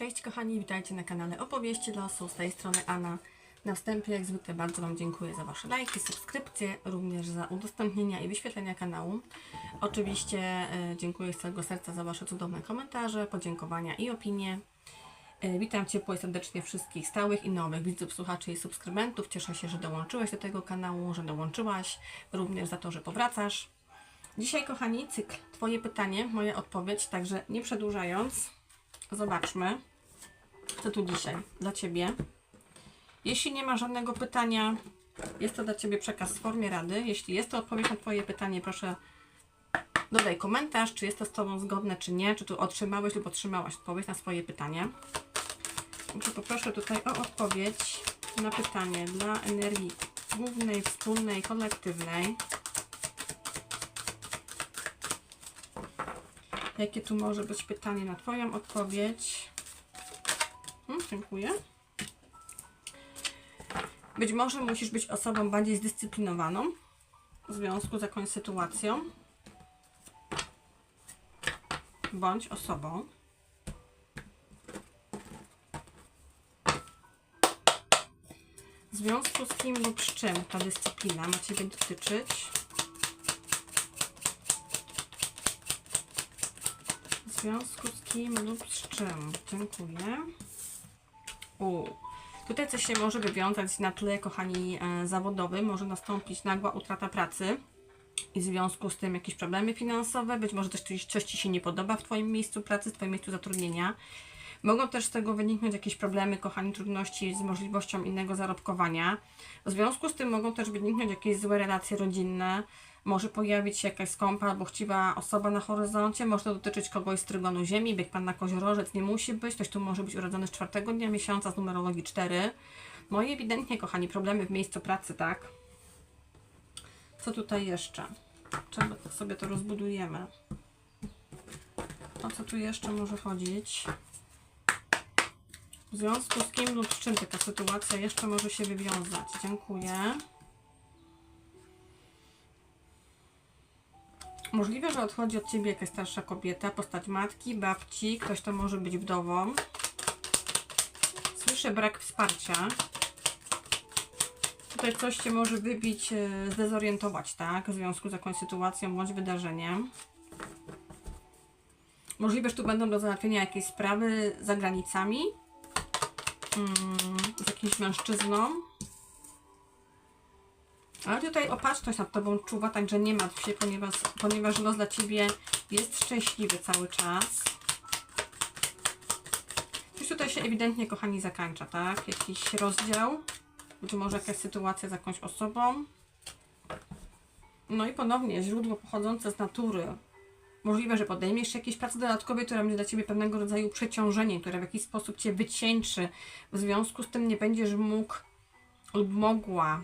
Cześć kochani, witajcie na kanale Opowieści losu. Z tej strony Anna. Na wstępie jak zwykle bardzo Wam dziękuję za Wasze lajki, subskrypcje, również za udostępnienia i wyświetlenia kanału. Oczywiście e, dziękuję z całego serca za Wasze cudowne komentarze, podziękowania i opinie. E, Witam ciepło i serdecznie wszystkich stałych i nowych widzów, słuchaczy i subskrybentów. Cieszę się, że dołączyłeś do tego kanału, że dołączyłaś, również za to, że powracasz. Dzisiaj, kochani, cykl Twoje pytanie, moja odpowiedź, także nie przedłużając, zobaczmy, co tu dzisiaj dla Ciebie. Jeśli nie ma żadnego pytania, jest to dla Ciebie przekaz w formie rady. Jeśli jest to odpowiedź na Twoje pytanie, proszę dodaj komentarz, czy jest to z Tobą zgodne, czy nie, czy tu otrzymałeś lub otrzymałaś odpowiedź na swoje pytanie. Także poproszę tutaj o odpowiedź na pytanie dla energii głównej, wspólnej, kolektywnej. Jakie tu może być pytanie na Twoją odpowiedź? Dziękuję. Być może musisz być osobą bardziej zdyscyplinowaną w związku z jakąś sytuacją, bądź osobą, w związku z kim lub z czym ta dyscyplina ma Ciebie dotyczyć. W związku z kim lub z czym? Dziękuję. U. Tutaj coś się może wywiązać na tle, kochani, e, zawodowym. Może nastąpić nagła utrata pracy i w związku z tym jakieś problemy finansowe. Być może też coś, coś Ci się nie podoba w Twoim miejscu pracy, w Twoim miejscu zatrudnienia. Mogą też z tego wyniknąć jakieś problemy, kochani, trudności z możliwością innego zarobkowania. W związku z tym mogą też wyniknąć jakieś złe relacje rodzinne. Może pojawić się jakaś skąpa albo chciwa osoba na horyzoncie. Może to dotyczyć kogoś z trygonu ziemi. Bieg Pan na koziorożec nie musi być. Ktoś tu może być urodzony z czwartego dnia miesiąca z numerologii 4. No i ewidentnie, kochani, problemy w miejscu pracy, tak? Co tutaj jeszcze? Czemu sobie to rozbudujemy? O co tu jeszcze może chodzić? W związku z kim lub z czym taka sytuacja jeszcze może się wywiązać? Dziękuję. Możliwe, że odchodzi od Ciebie jakaś starsza kobieta, postać matki, babci, ktoś to może być wdową. Słyszę brak wsparcia. Tutaj coś Cię może wybić, e, zdezorientować, tak? W związku z jakąś sytuacją bądź wydarzeniem. Możliwe, że tu będą do załatwienia jakieś sprawy za granicami. Mm, z jakimś mężczyzną. Ale tutaj opatrzność nad Tobą czuwa, także nie martw się, ponieważ, ponieważ los dla Ciebie jest szczęśliwy cały czas. Coś tutaj się ewidentnie, kochani, zakończa, tak? Jakiś rozdział, być może jakaś sytuacja z jakąś osobą. No i ponownie źródło pochodzące z natury. Możliwe, że podejmiesz się jakiejś pracy dodatkowej, która będzie dla Ciebie pewnego rodzaju przeciążeniem, która w jakiś sposób Cię wycieńczy. W związku z tym nie będziesz mógł lub mogła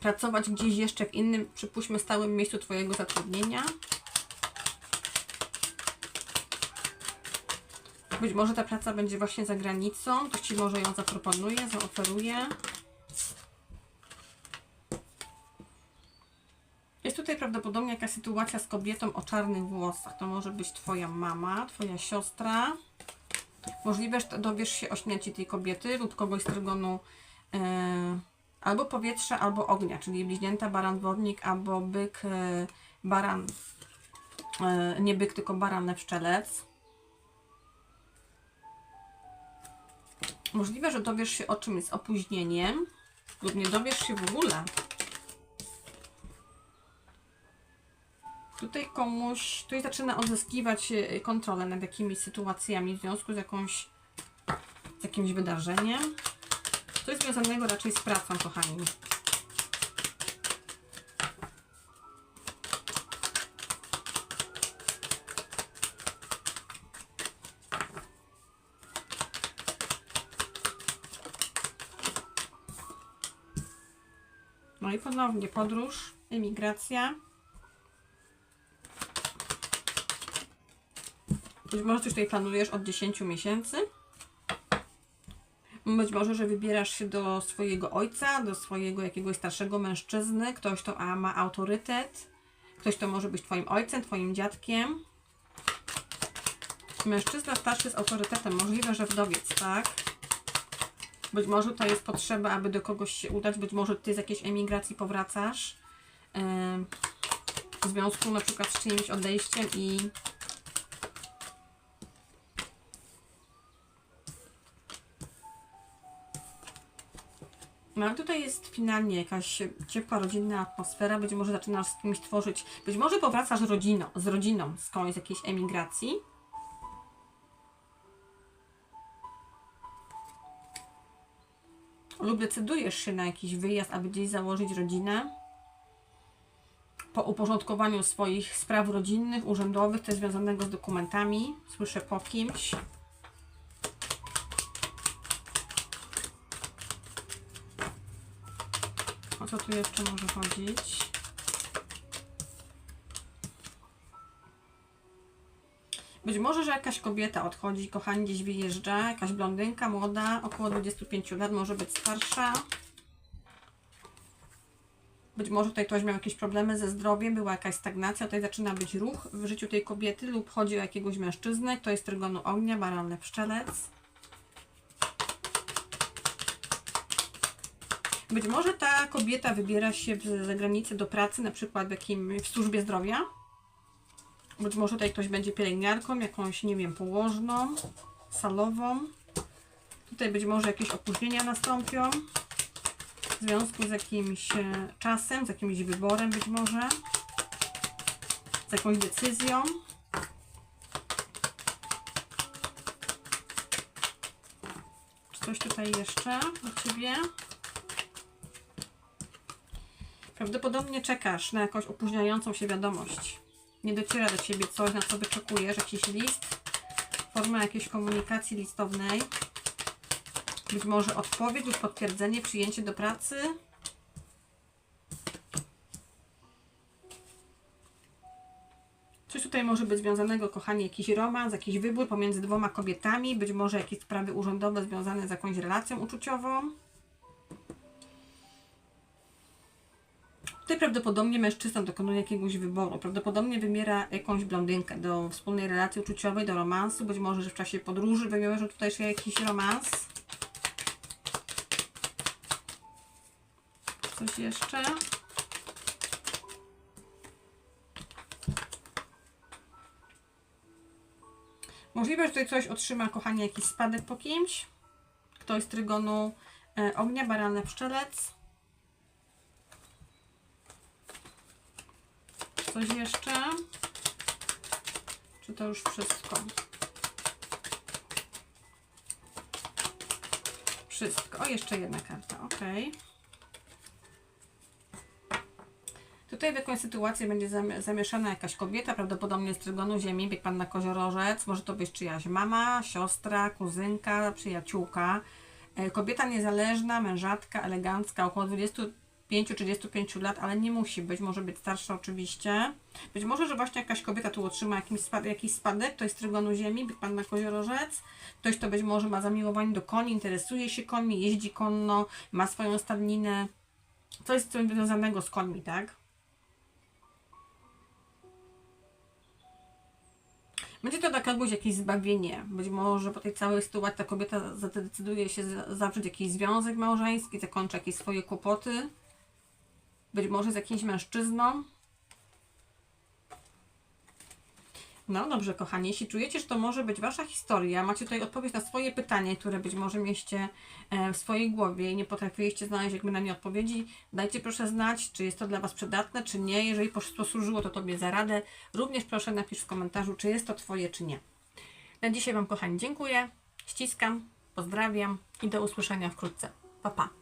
pracować gdzieś jeszcze w innym, przypuśćmy, stałym miejscu Twojego zatrudnienia. Być może ta praca będzie właśnie za granicą, ktoś Ci może ją zaproponuje, zaoferuje. Jest tutaj prawdopodobnie jakaś sytuacja z kobietą o czarnych włosach. To może być Twoja mama, Twoja siostra. Możliwe, że dowiesz się o śmierci tej kobiety lub kogoś z trygonu yy, albo powietrza, albo ognia, czyli bliźnięta, baran, wodnik, albo byk, yy, baran, yy, nie byk, tylko baran, lew, szczelec. Możliwe, że dowiesz się o czymś z opóźnieniem lub nie dowiesz się w ogóle. Tutaj komuś, tutaj zaczyna odzyskiwać e, kontrolę nad jakimiś sytuacjami w związku z jakąś, z jakimś wydarzeniem. Coś związanego raczej z pracą, kochani. No i ponownie podróż, emigracja. Być może coś tutaj planujesz od 10 miesięcy. Być może, że wybierasz się do swojego ojca, do swojego jakiegoś starszego mężczyzny. Ktoś to ma autorytet. Ktoś to może być Twoim ojcem, Twoim dziadkiem. Mężczyzna starszy z autorytetem, możliwe, że wdowiec, tak? Być może to jest potrzeba, aby do kogoś się udać, być może ty z jakiejś emigracji powracasz. Ym, w związku na przykład z czyimś odejściem i No tutaj jest finalnie jakaś ciepła, rodzinna atmosfera, być może zaczynasz z kimś tworzyć, być może powracasz rodziną, z rodziną skądś z jakiejś emigracji. Lub decydujesz się na jakiś wyjazd, aby gdzieś założyć rodzinę. Po uporządkowaniu swoich spraw rodzinnych, urzędowych, coś związanego z dokumentami, słyszę po kimś. Co tu jeszcze może chodzić? Być może, że jakaś kobieta odchodzi, kochani, gdzieś wyjeżdża, jakaś blondynka młoda, około 25 lat, może być starsza. Być może tutaj ktoś miał jakieś problemy ze zdrowiem, była jakaś stagnacja, tutaj zaczyna być ruch w życiu tej kobiety lub chodzi o jakiegoś mężczyznę, to jest trygonu ognia, baran lew, Być może ta kobieta wybiera się w- za granicę do pracy, na przykład w, jakim, w służbie zdrowia. Być może tutaj ktoś będzie pielęgniarką, jakąś, nie wiem, położną, salową. Tutaj być może jakieś opóźnienia nastąpią w związku z jakimś e, czasem, z jakimś wyborem być może, z jakąś decyzją. Czy coś tutaj jeszcze do Ciebie? Prawdopodobnie czekasz na jakąś opóźniającą się wiadomość. Nie dociera do Ciebie coś, na co wyczekujesz, jakiś list, forma jakiejś komunikacji listownej. Być może odpowiedź lub potwierdzenie, przyjęcie do pracy. Coś tutaj może być związanego, kochani, jakiś romans, jakiś wybór pomiędzy dwoma kobietami, być może jakieś sprawy urzędowe związane z jakąś relacją uczuciową. Tutaj prawdopodobnie mężczyzna dokonuje jakiegoś wyboru. Prawdopodobnie wybiera jakąś blondynkę do wspólnej relacji uczuciowej, do romansu. Być może, że w czasie podróży wybierze tutaj się jakiś romans. Coś jeszcze? Możliwe, że tutaj coś otrzyma, kochanie, jakiś spadek po kimś. Ktoś z trygonu e, ognia, barana, pszczelec. Coś jeszcze? Czy to już wszystko? Wszystko. O, jeszcze jedna karta. Ok. Tutaj w jakąś sytuację będzie zami- zamieszana jakaś kobieta, prawdopodobnie z trygonu ziemi, bieg pan na koziorożec. Może to być czyjaś mama, siostra, kuzynka, przyjaciółka. E, Kobieta niezależna, mężatka, elegancka, około 25-35 lat, ale nie musi być, może być starsza oczywiście. Być może, że właśnie jakaś kobieta tu otrzyma jakiś, spad jakiś spadek, to jest trygonu ziemi, pan na koziorożec. Ktoś to być może ma zamiłowanie do koni, interesuje się końmi, jeździ konno, ma swoją stadninę. Coś z tym związanego z końmi, tak? Będzie to dla kogoś jakieś zbawienie. Być może po tej całej sytuacji ta kobieta zadecyduje się za- zawrzeć jakiś związek małżeński, zakończy jakieś swoje kłopoty. Być może z jakimś mężczyzną. No dobrze, kochani, jeśli czujecie, że to może być Wasza historia, macie tutaj odpowiedź na swoje pytanie, które być może mieście w swojej głowie i nie potrafiliście znaleźć jakby na nie odpowiedzi, dajcie proszę znać, czy jest to dla Was przydatne, czy nie. Jeżeli pos- posłużyło to Tobie za radę, również proszę napisz w komentarzu, czy jest to Twoje, czy nie. Na dzisiaj Wam, kochani, dziękuję, ściskam, pozdrawiam i do usłyszenia wkrótce. Pa, pa.